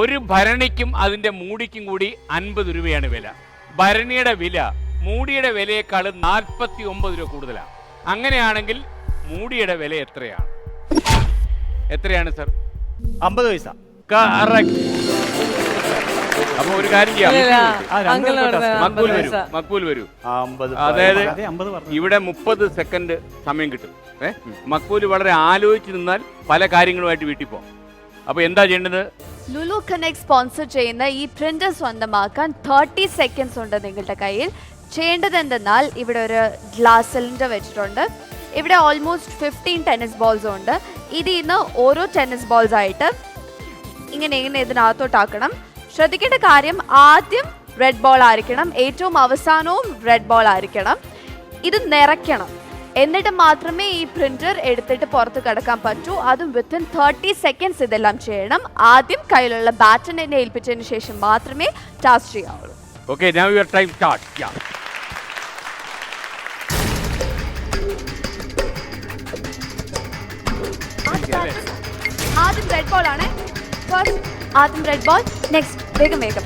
ഒരു ഭരണിക്കും അതിന്റെ മൂടിക്കും കൂടി അൻപത് രൂപയാണ് വില. ഭരണിയുടെ വില മൂടിയുടെ വിലയേക്കാൾ നാൽപ്പത്തി ഒമ്പത് രൂപ കൂടുതലാണ്. അങ്ങനെയാണെങ്കിൽ മൂടിയുടെ വില എത്രയാണ്? എത്രയാണ് സർ? അമ്പത് പൈസ. അപ്പൊ ഒരു കാര്യം ചെയ്യാം. മക്കൂൽ വരൂ മക്കൂൽ വരൂ. അതായത് ഇവിടെ മുപ്പത് സെക്കൻഡ് സമയം കിട്ടും. ഏഹ് മക്കൂൽ വളരെ ആലോചിച്ച് നിന്നാൽ പല കാര്യങ്ങളുമായിട്ട് വീട്ടിൽ പോകും അപ്പൊ എന്താ ചെയ്യേണ്ടത്? ലുലു കണക്ട് സ്പോൺസർ ചെയ്യുന്ന ഈ പ്രിന്റർ സ്വന്തമാക്കാൻ തേർട്ടി സെക്കൻഡ്സ് ഉണ്ട് നിങ്ങളുടെ കയ്യിൽ. ചെയ്യേണ്ടത് എന്തെന്നാൽ ഇവിടെ ഒരു ഗ്ലാസ് സിലിണ്ടർ വെച്ചിട്ടുണ്ട്. ഇവിടെ ഓൾമോസ്റ്റ് ഫിഫ്റ്റീൻ ടെന്നീസ് ബോൾസും ഉണ്ട്. ഇതിൽ നിന്ന് ഓരോ ടെന്നീസ് ബോൾസ് ആയിട്ട് ഇങ്ങനെ ഇങ്ങനെ ഇതിനകത്തോട്ടാക്കണം ശ്രദ്ധിക്കേണ്ട കാര്യം ആദ്യം റെഡ് ബോൾ ആയിരിക്കണം. ഏറ്റവും അവസാനവും റെഡ് ബോൾ ആയിരിക്കണം. ഇത് നിറയ്ക്കണം. എന്നിട്ട് മാത്രമേ ഈ പ്രിന്റർ എടുത്തിട്ട് പുറത്ത് കിടക്കാൻ പറ്റൂ. അതും വിത്തിൻ തേർട്ടി സെക്കൻഡ്സ് ഇതെല്ലാം ചെയ്യണം. ആദ്യം കയ്യിലുള്ള ബാറ്റനെ ഏൽപ്പിച്ചതിന് ശേഷം മാത്രമേ ടാസ്ക് ചെയ്യാവുള്ളൂ. ആദ്യം റെഡ് ബോൾ ആണ്. ഫസ്റ്റ് ആദ്യം റെഡ് ബോൾ നെക്സ്റ്റ് വേഗം വേഗം.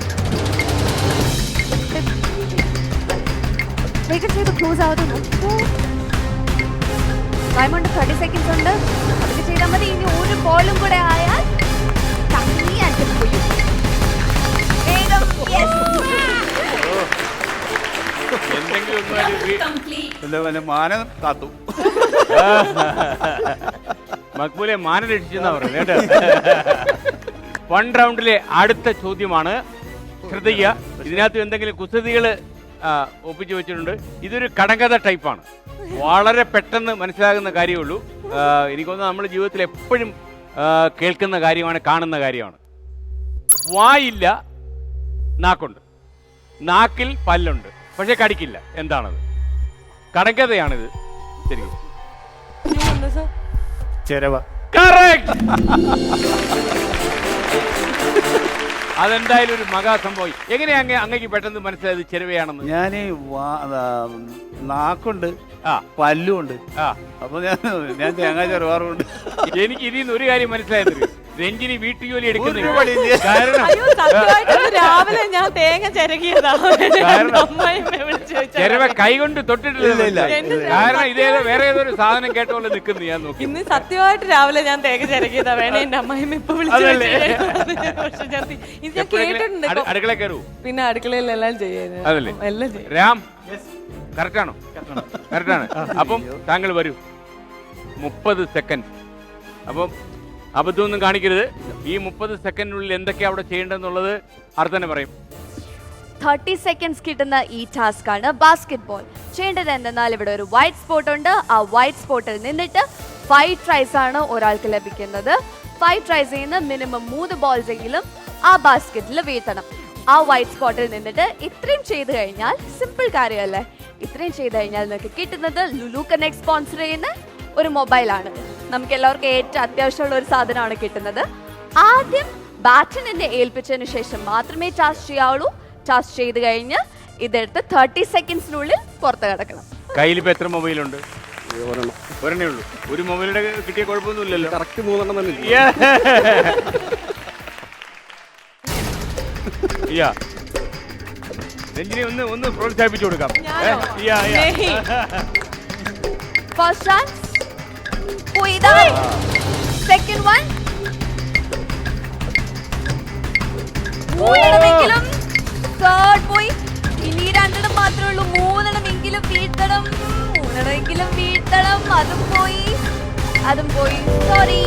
വേഗം ചെയ്ത് ക്ലോസ് ആവുന്നു ടൈം ഉണ്ട് തേർട്ടി സെക്കൻഡ്സ് ഉണ്ട്. അതൊക്കെ ചെയ്താൽ മതി. ഇനി ഒരു ബോളും കൂടെ ആയാൽ പോയി വേഗം. എന്തെങ്കിലും മാനം മക്ബൂലെ മാന രക്ഷിച്ചെന്നാ പറയുന്നത് കേട്ടോ? വൺ റൗണ്ടിലെ അടുത്ത ചോദ്യമാണ് ശ്രദ്ധിക്കുക. ഇതിനകത്ത് എന്തെങ്കിലും കുസൃതികൾ ഒപ്പിച്ചു വെച്ചിട്ടുണ്ട്. ഇതൊരു കടങ്കഥ ടൈപ്പാണ്. വളരെ പെട്ടെന്ന് മനസ്സിലാകുന്ന കാര്യമുള്ളൂ. എനിക്കൊന്ന് നമ്മുടെ ജീവിതത്തിൽ എപ്പോഴും കേൾക്കുന്ന കാര്യമാണ് കാണുന്ന കാര്യമാണ്. വായില്ല നാക്കുണ്ട്. നാക്കിൽ പല്ലുണ്ട്. പക്ഷെ കടിക്കില്ല. എന്താണത്? കടങ്കഥയാണിത്. ശരിക്കും. sir. ചെരവ. Correct! അതെന്തായാലും ഒരു മഹാസംഭവം. എങ്ങനെയാ അങ്ങ് അങ്ങക്ക് പെട്ടെന്ന് മനസ്സിലായത് ചെരുവയാണെന്ന്? ഞാൻ നാക്കുണ്ട് ആ. പല്ലുണ്ട് ആ. അപ്പൊ ഞാൻ ഞാൻ തേങ്ങ ചെറുവാറുണ്ട് എനിക്ക് ഇതിൽ നിന്ന് ഒരു കാര്യം മനസ്സിലായത്. രഞ്ജിനി വീട്ടുജോലി എടുക്കുന്നില്ല. പണിയില്ല. കാരണം തേങ്ങ ചിരകിയതാ വിളിച്ചു കൈകൊണ്ട് തൊട്ടിട്ടില്ല കാരണം വേറെ ഏതൊരു സാധനം കേട്ടോണ്ട് നിൽക്കുന്നു ഞാൻ നോക്കി. ഇന്ന് സത്യമായിട്ട് രാവിലെ ഞാൻ തേങ്ങ ചിരകിയതാ വേണേ എന്റെ അമ്മയും ഇപ്പൊ വിളിച്ചു കേട്ടിട്ടുണ്ട് അടുക്കള കയറൂ പിന്നെ അടുക്കളയിൽ എല്ലാം ചെയ്യാൻ അതല്ലേ? എല്ലാം ചെയ്യും. രാം കറക്റ്റാണോ കറക്റ്റാണ് അപ്പം താങ്കൾ വരൂ. മുപ്പത് സെക്കൻഡ് അപ്പം അബദ്ധമൊന്നും കാണിക്കരുത്. ഈ മുപ്പത് സെക്കൻഡിനുള്ളിൽ എന്തൊക്കെയാണ് അവിടെ ചെയ്യേണ്ടതെന്നുള്ളത് അർത്ഥന പറയും. തേർട്ടി സെക്കൻഡ്സ് കിട്ടുന്ന ഈ ടാസ്ക് ആണ് ബാസ്കറ്റ് ബോൾ ചെയ്യേണ്ടത് എന്തെന്നാൽ ഇവിടെ ഒരു വൈറ്റ് സ്പോട്ട് ഉണ്ട്. ആ വൈറ്റ് സ്പോട്ടിൽ നിന്നിട്ട് ഫൈവ് ട്രൈസ് ആണ് ഒരാൾക്ക് ലഭിക്കുന്നത്. ഫൈവ് ട്രൈസ് ചെയ്യുന്ന മിനിമം മൂന്ന് ബോൾസ് എങ്കിലും ആ ബാസ്ക്കറ്റിൽ വീഴ്ത്തണം ആ വൈറ്റ് സ്പോട്ടിൽ നിന്നിട്ട് ഇത്രയും ചെയ്തു കഴിഞ്ഞാൽ സിമ്പിൾ കാര്യമല്ലേ? ഇത്രയും ചെയ്തു കഴിഞ്ഞാൽ നിങ്ങൾക്ക് കിട്ടുന്നത് ലുലു കണക്ട് സ്പോൺസർ ചെയ്യുന്ന ഒരു മൊബൈലാണ് നമുക്ക് എല്ലാവർക്കും ഏറ്റവും അത്യാവശ്യമുള്ള ഒരു സാധനമാണ് കിട്ടുന്നത്. ആദ്യം ബാറ്റണിനെ ഏൽപ്പിച്ചതിന് ശേഷം മാത്രമേ ടാസ്ക് ചെയ്യാവുള്ളൂ. ടാസ്ക് ചെയ്ത് കഴിഞ്ഞ് ഇതെടുത്ത് തേർട്ടി സെക്കൻഡ്സിനുള്ളിൽ പുറത്ത് കിടക്കണം. കയ്യിൽ ഇപ്പൊ എത്ര മൊബൈലുണ്ട്? ഒരെണ്ണേ. ഉള്ളൂ. ഒരു മൊബൈലിന്റെ കിട്ടിയ കുഴപ്പമൊന്നുമില്ലല്ലോ. കറക്റ്റ് മൂന്നെണ്ണം തന്നെ? യാ രഞ്ജിനി ഒന്ന് ഒന്ന് പ്രോത്സാഹിപ്പിച്ചു കൊടുക്കാം. Yeah, yeah. ഫസ്റ്റ് വൺ പോയി സെക്കൻഡ് വൺ ഉള്ളൂ. മൂന്നെണ്ണമെങ്കിലും വീഴ്ത്തണം. മൂന്നെണ്ണമെങ്കിലും വീഴ്ത്തണം. അതും പോയി. അതും പോയി. സോറി